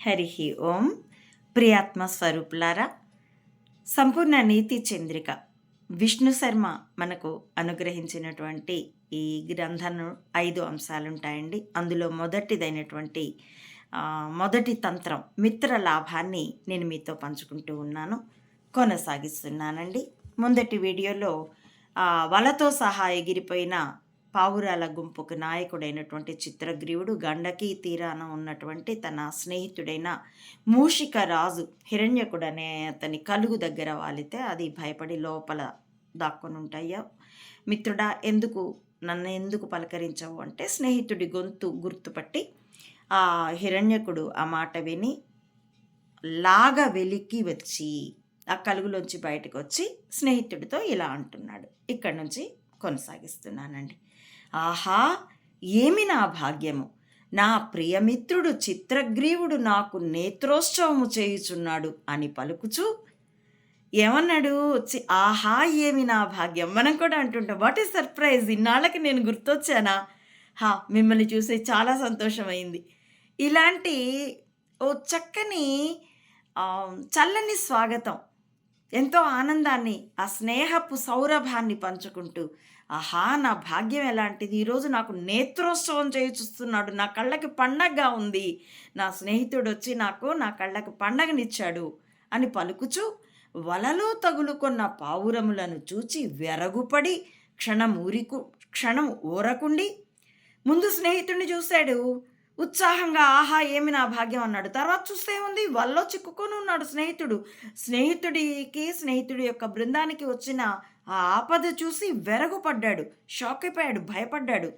హరి ఓం. ప్రియాత్మ స్వరూపులారా సంపూర్ణ నీతి చంద్రిక విష్ణు శర్మ మనకు అనుగ్రహించినటువంటి ఈ గ్రంథను ఐదు అంశాలు ఉంటాయండి అందులో మొదటిదైనటువంటి మొదటి తంత్రం మిత్ర లాభాన్ని నేను మీతో పంచుకుంటూ ఉన్నాను. కొనసాగిస్తున్నానండి. ముందటి వీడియోలో వలతో సహా ఎగిరిపోయిన పావురాల గుంపుకు నాయకుడైనటువంటి చిత్రగ్రీవుడు గండకీ తీరాన ఉన్నటువంటి తన స్నేహితుడైన మూషిక రాజు హిరణ్యకుడు అనే అతని కలుగు దగ్గర వాలితే అది భయపడి లోపల దాక్కుని ఉంటాయా మిత్రుడా ఎందుకు? నన్ను ఎందుకు పలకరించావు? అంటే స్నేహితుడి గొంతు గుర్తుపట్టి ఆ హిరణ్యకుడు ఆ మాట విని లాగా వెలికి వచ్చి ఆ కలుగులోంచి బయటకు వచ్చి స్నేహితుడితో ఇలా అంటున్నాడు. ఇక్కడి నుంచి కొనసాగిస్తున్నానండి. ఆహా ఏమి నా భాగ్యము? నా ప్రియమిత్రుడు చిత్రగ్రీవుడు నాకు నేత్రోత్సవము చేయుచున్నాడు అని పలుకుచు ఏమన్నాడు? వచ్చి ఆహా ఏమి నా భాగ్యం? మనం కూడా అంటుంటాం వాట్ ఈస్ సర్ప్రైజ్ ఇన్నాళ్ళకి నేను గుర్తొచ్చానా? హా మిమ్మల్ని చూసి చాలా సంతోషమైంది. ఇలాంటి ఓ చక్కని చల్లని స్వాగతం ఎంతో ఆనందాన్ని ఆ స్నేహపు సౌరభాన్ని పంచుకుంటూ ఆహా నా భాగ్యం ఎలాంటిది? ఈరోజు నాకు నేత్రోత్సవం చేయుచుస్తున్నాడు. నా కళ్ళకి పండగగా ఉంది. నా స్నేహితుడు వచ్చి నాకు నా కళ్ళకి పండగనిచ్చాడు అని పలుకుచూ వలలో తగులుకున్న పావురములను చూచి వెరగుపడి క్షణం ఊరికు క్షణం ఊరకుండి ముందు స్నేహితుడిని చూశాడు. ఉత్సాహంగా ఆహా ఏమి నా భాగ్యం అన్నాడు. తర్వాత చూస్తే ఉంది వల్లో చిక్కుకొని ఉన్నాడు స్నేహితుడు. స్నేహితుడికి స్నేహితుడి యొక్క బృందానికి వచ్చిన ఆ ఆపద చూసి వెరగుపడ్డాడు. షాక్ అయిపోయాడు భయపడ్డాడు.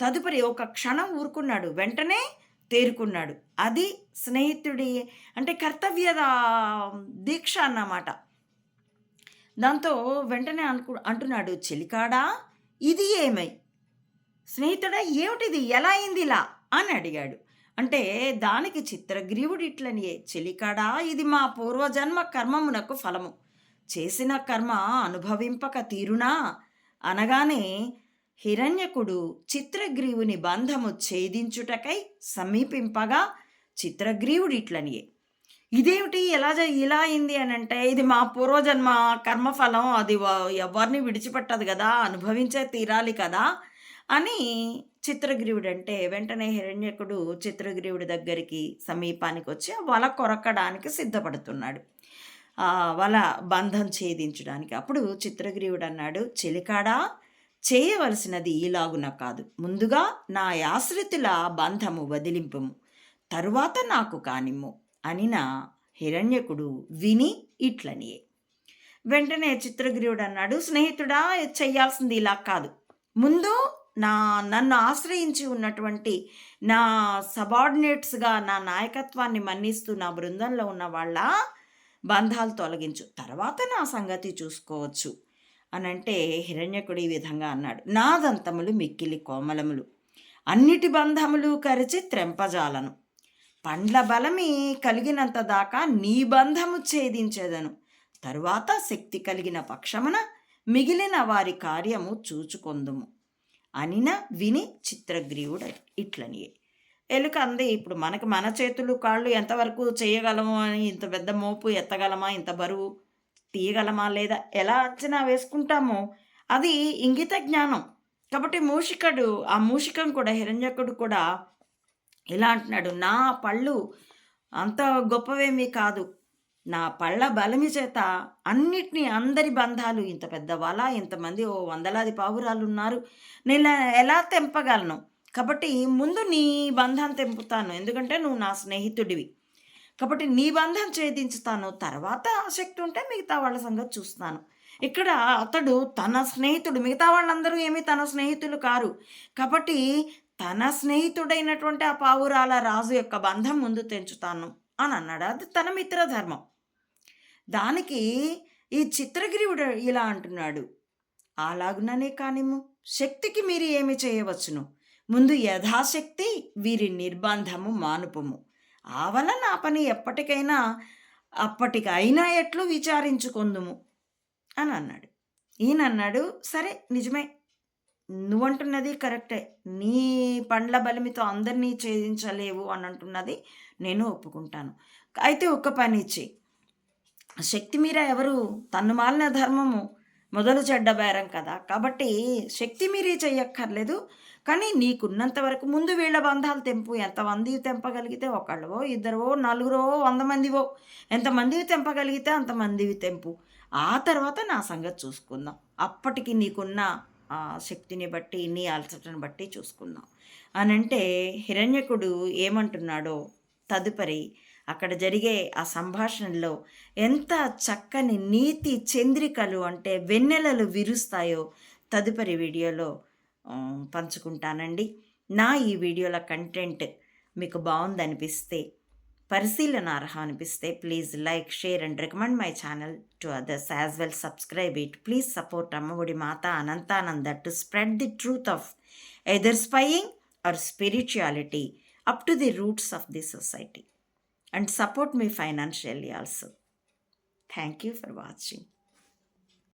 తదుపరి ఒక క్షణం ఊరుకున్నాడు. వెంటనే తేరుకున్నాడు. అది స్నేహితుడి అంటే కర్తవ్య దీక్ష అన్నమాట. దాంతో వెంటనే అనుకు అంటున్నాడు చెలికాడా? ఇది ఏమై? స్నేహితుడా ఏమిటిది? ఎలా అయింది ఇలా? అని అడిగాడు. అంటే దానికి చిత్రగ్రీవుడు ఇట్లనియే చెలికాడా ఇది మా పూర్వజన్మ కర్మమునకు ఫలము. చేసిన కర్మ అనుభవింపక తీరునా? అనగానే హిరణ్యకుడు చిత్రగ్రీవుని బంధము ఛేదించుటకై సమీపింపగా చిత్రగ్రీవుడు ఇట్లనియే ఇదేమిటి ఎలా ఇలా అయింది అని అంటే ఇది మా పూర్వజన్మ కర్మఫలం అది ఎవరిని విడిచిపెట్టదు కదా అనుభవించే తీరాలి కదా అని చిత్రగ్రీవుడు అంటే వెంటనే హిరణ్యకుడు చిత్రగ్రీవుడి దగ్గరికి సమీపానికి వచ్చి వల కొరకడానికి సిద్ధపడుతున్నాడు. వల బంధం ఛేదించడానికి. అప్పుడు చిత్రగ్రీవుడు అన్నాడు చెలికాడా చేయవలసినది ఈలాగున కాదు. ముందుగా నా ఆశ్రితుల బంధము వదిలింపుము. తరువాత నాకు కానిమ్ము అనిన హిరణ్యకుడు విని ఇట్లనియే. వెంటనే చిత్రగ్రీవుడు అన్నాడు స్నేహితుడా చెయ్యాల్సింది ఇలా కాదు. ముందు నా నన్ను ఆశ్రయించి ఉన్నటువంటి నా సబార్డినేట్స్గా నా నాయకత్వాన్ని మన్నిస్తూ నా బృందంలో ఉన్న వాళ్ళ బంధాలు తొలగించు. తర్వాత నా సంగతి చూసుకోవచ్చు. అని అంటే హిరణ్యకుడు ఈ విధంగా అన్నాడు. నా దంతములు మిక్కిలి కోమలములు. అన్నిటి బంధములు కరిచి త్రెంపజాలను. పండ్ల బలమి కలిగినంత దాకా నీ బంధము ఛేదించేదను. తరువాత శక్తి కలిగిన పక్షమున మిగిలిన వారి కార్యము చూచుకొందుము. అనిన విని చిత్రగ్రీవుడు ఇట్లనియే. ఎలుక అంది ఇప్పుడు మనకు మన చేతులు కాళ్ళు ఎంతవరకు చేయగలము అని? ఇంత పెద్ద మోపు ఎత్తగలమా? ఇంత బరువు తీయగలమా లేదా? ఎలా అంచనా వేసుకుంటామో? అది ఇంగిత జ్ఞానం. కాబట్టి మూషికడు ఆ మూషికం కూడా హిరణ్యకుడు కూడా ఇలా అంటున్నాడు నా పళ్ళు అంత గొప్పవేమీ కాదు. నా పళ్ళ బలమి చేత అన్నిటినీ అందరి బంధాలు ఇంత పెద్ద వల ఇంతమంది ఓ వందలాది పావురాలు ఉన్నారు నేను ఎలా తెంపగలను? కాబట్టి ముందు నీ బంధం తెంపుతాను. ఎందుకంటే నువ్వు నా స్నేహితుడివి. కాబట్టి నీ బంధం ఛేదించుతాను. తర్వాత ఆసక్తి ఉంటే మిగతా వాళ్ళ సంగతి చూస్తాను. ఇక్కడ అతడు తన స్నేహితుడు. మిగతా వాళ్ళందరూ ఏమీ తన స్నేహితులు కారు. కాబట్టి తన స్నేహితుడైనటువంటి ఆ పావురాల రాజు యొక్క బంధం ముందు తెంచుతాను. అని అన్నాడు. అది తన మిత్రధర్మం. దానికి ఈ చిత్రగిరివుడు ఇలా అంటున్నాడు. అలాగుననే కానిము శక్తికి మీరు ఏమి చేయవచ్చును. ముందు యథాశక్తి వీరి నిర్బంధము మానుపము. ఆవల నా పని ఎప్పటికైనా అప్పటికైనా ఎట్లు విచారించుకుందుము. అని అన్నాడు. ఈయన అన్నాడు సరే నిజమే. నువ్వంటున్నది కరెక్టే. నీ పండ్ల బలిమితో అందరినీ ఛేదించలేవు అని అంటున్నది నేను ఒప్పుకుంటాను. అయితే ఒక్క పని చెయ్యి. శక్తి మీర ఎవరు? తన్నుమాలిన ధర్మము మొదలు చెడ్డ బేరం కదా! కాబట్టి శక్తి మీరి చెయ్యక్కర్లేదు. కానీ నీకున్నంత వరకు ముందు వీళ్ళ బంధాలు తెంపు. ఎంతమందివి తెంపగలిగితే ఒకళ్ళవో, ఇద్దరువో నలుగురో, వంద మందివో ఎంతమందివి తెంపగలిగితే అంతమందివి తెంపు. ఆ తర్వాత నా సంగతి చూసుకుందాం. అప్పటికి నీకున్న శక్తిని బట్టి, నీ అలసటను బట్టి చూసుకుందాం. అనంటే హిరణ్యకుడు ఏమంటున్నాడో తదుపరి అక్కడ జరిగే ఆ సంభాషణలో ఎంత చక్కని నీతి చంద్రికలు అంటే వెన్నెలలు విరుస్తాయో తదుపరి వీడియోలో పంచుకుంటానండి. నా ఈ వీడియోల కంటెంట్ మీకు బావుందనిపిస్తే, పరిశీలనార్హం అనిపిస్తే please like, share and recommend my channel to others as well subscribe it. Please support Ammaodi Matha Anantananda to spread the truth of either spying or spirituality up to the roots of the society. and support me financially also. Thank you for watching.